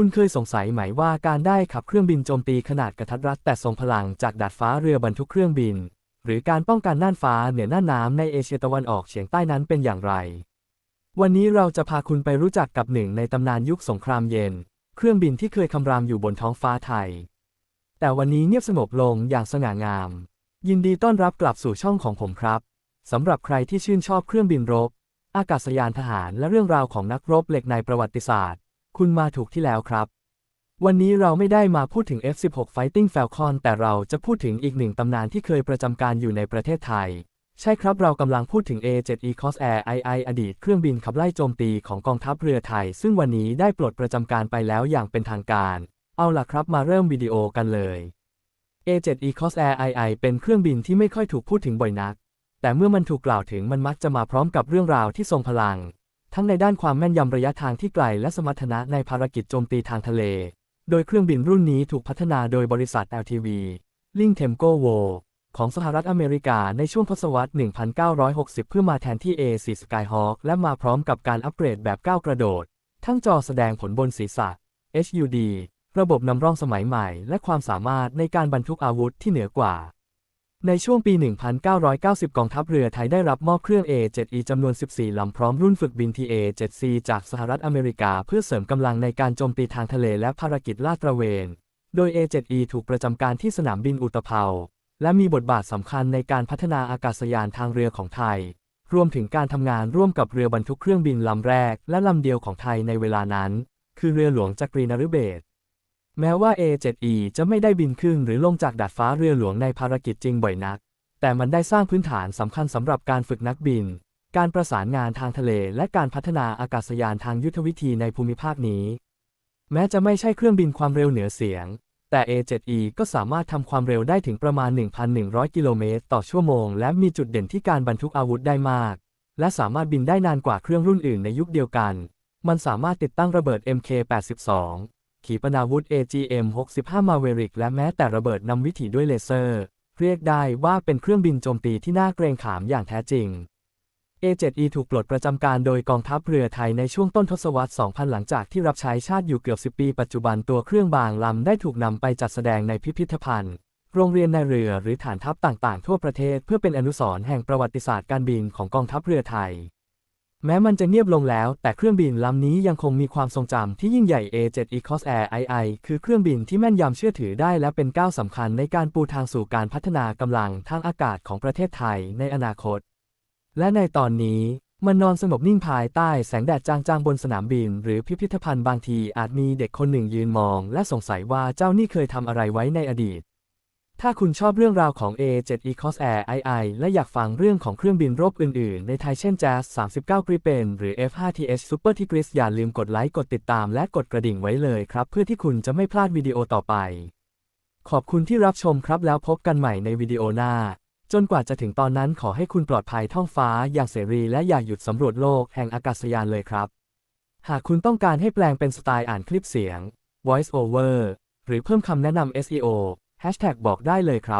คุณเคยสงสัยไหมว่าการได้ขับเครื่องบินโจมตีขนาดกระทัดรัดแต่ทรงพลังจากดาดฟ้าเรือบรรทุกเครื่องบิน หรือการป้องกันน่านฟ้าเหนือน่านน้ำในเอเชียตะวันออกเฉียงใต้นั้นเป็นอย่างไร วันนี้เราจะพาคุณไปรู้จักกับหนึ่งในตำนานยุคสงครามเย็น เครื่องบินที่เคยคำรามอยู่บนท้องฟ้าไทย แต่วันนี้เงียบสงบลงอย่างสง่างาม ยินดีต้อนรับกลับสู่ช่องของผมครับสำหรับใครที่ชื่นชอบเครื่องบินรบ อากาศยานทหารและเรื่องราวของนักรบเหล็กในประวัติศาสตร์ คุณมาถูกที่แล้วครับ วันนี้เราไม่ได้มาพูดถึง F-16 Fighting Falcon แต่เราจะพูดถึงอีกหนึ่งตำนานที่เคยประจำการอยู่ในประเทศไทย ใช่ครับเรากำลังพูดถึง A7E Corsair II อดีตเครื่องบินขับไล่โจมตีของกองทัพเรือไทย ซึ่งวันนี้ได้ปลดประจำการไปแล้วอย่างเป็นทางการ เอาล่ะครับมาเริ่มวิดีโอกันเลย A7E Corsair II เป็นเครื่องบินที่ไม่ค่อยถูกพูดถึงบ่อยนัก แต่เมื่อมันถูกกล่าวถึงมันมักจะมาพร้อมกับเรื่องราวที่ทรงพลัง ทั้งในด้านความแม่นยำระยะทางที่ไกลและสมรรถนะในภารกิจโจมตีทางทะเล โดยเครื่องบินรุ่นนี้ถูกพัฒนาโดยบริษัท LTV Link Temco War ของสหรัฐอเมริกาในช่วงทศวรรษ 1960 เพื่อมาแทนที่ A4 Skyhawk และมาพร้อมกับการอัปเกรดแบบก้าวกระโดด ทั้งจอแสดงผลบนศีรษะ HUD ระบบนำร่องสมัยใหม่ และความสามารถในการบรรทุกอาวุธที่เหนือกว่า ในช่วงปี 1990 กองทัพเรือไทยได้รับมอบเครื่อง A7E จำนวน 14 ลำพร้อมรุ่นฝึกบิน TA7C จากสหรัฐอเมริกา เพื่อเสริมกำลังในการโจมตีทางทะเลและภารกิจลาดตระเวน โดย A7E ถูกประจำการที่สนามบินอุตภเปา และมีบทบาทสำคัญในการพัฒนาอากาศยานทางเรือของไทย รวมถึงการทำงานร่วมกับเรือบรรทุกเครื่องบินลำแรก และลำเดียวของไทยในเวลานั้น คือเรือหลวงจักรีนฤเบศร แม้ว่า A7E จะไม่ได้บินขึ้นหรือลงจากดาดฟ้าเรือหลวงในภารกิจจริงบ่อยนัก แต่มันได้สร้างพื้นฐานสำคัญสำหรับการฝึกนักบิน การประสานงานทางทะเล และการพัฒนาอากาศยานทางยุทธวิธีในภูมิภาคนี้ แม้จะไม่ใช่เครื่องบินความเร็วเหนือเสียง แต่ A7E ก็สามารถทำความเร็วได้ถึงประมาณ 1,100 กิโลเมตรต่อชั่วโมง และมีจุดเด่นที่การบรรทุกอาวุธได้มาก และสามารถบินได้นานกว่าเครื่องรุ่นอื่นในยุคเดียวกัน มันสามารถติดตั้งระเบิด MK82 ขีปนาวุธ AGM-65 Maverick และแม้แต่ระเบิดนำวิถีด้วยเลเซอร์ เรียกได้ว่าเป็นเครื่องบินโจมตีที่น่าเกรงขามอย่างแท้จริง A7E ถูกปลดประจำการโดยกองทัพเรือไทยในช่วงต้นทศวรรษ 2000 หลังจากที่รับใช้ชาติอยู่เกือบ 10 ปี ปัจจุบันตัวเครื่องบางลำได้ถูกนำไปจัดแสดงในพิพิธภัณฑ์ โรงเรียนในเรือหรือฐานทัพต่างๆ ทั่วประเทศเพื่อเป็นอนุสรณ์แห่งประวัติศาสตร์การบินของกองทัพเรือไทย แม้มันจะเงียบลงแล้ว แต่เครื่องบินลำนี้ยังคงมีความทรงจำที่ยิ่งใหญ่ A7 Ecos Air II คือเครื่องบินที่แม่นยำเชื่อถือได้และเป็นก้าวสำคัญในการปูทางสู่การพัฒนากำลังทางอากาศของประเทศไทยในอนาคต และในตอนนี้มันนอนสงบนิ่งภายใต้แสงแดดจางๆบนสนามบิน หรือพิพิธภัณฑ์บางทีอาจมีเด็กคนหนึ่งยืนมอง และสงสัยว่าเจ้านี่เคยทำอะไรไว้ในอดีต ถ้าคุณชอบเรื่องราวของ A7 Ecos Air II และอยากฟังเรื่องของเครื่องบินรบอื่นๆ ในไทยเช่น Jazz 39 Gripen หรือ F5TH Super Tigris อย่าลืมกดไลค์ กดติดตามและกดกระดิ่งไว้เลยครับ เพื่อที่คุณจะไม่พลาดวิดีโอต่อไป ขอบคุณที่รับชมครับแล้วพบกันใหม่ในวิดีโอหน้า จนกว่าจะถึงตอนนั้นขอให้คุณปลอดภัยท่องฟ้าอย่างเสรีและอย่าหยุดสำรวจโลกแห่งอากาศยานเลยครับ หากคุณต้องการให้แปลงเป็นสไตล์อ่านคลิปเสียง voice over หรือเพิ่มคำแนะนำ SEO hashtag บอกได้เลยครับ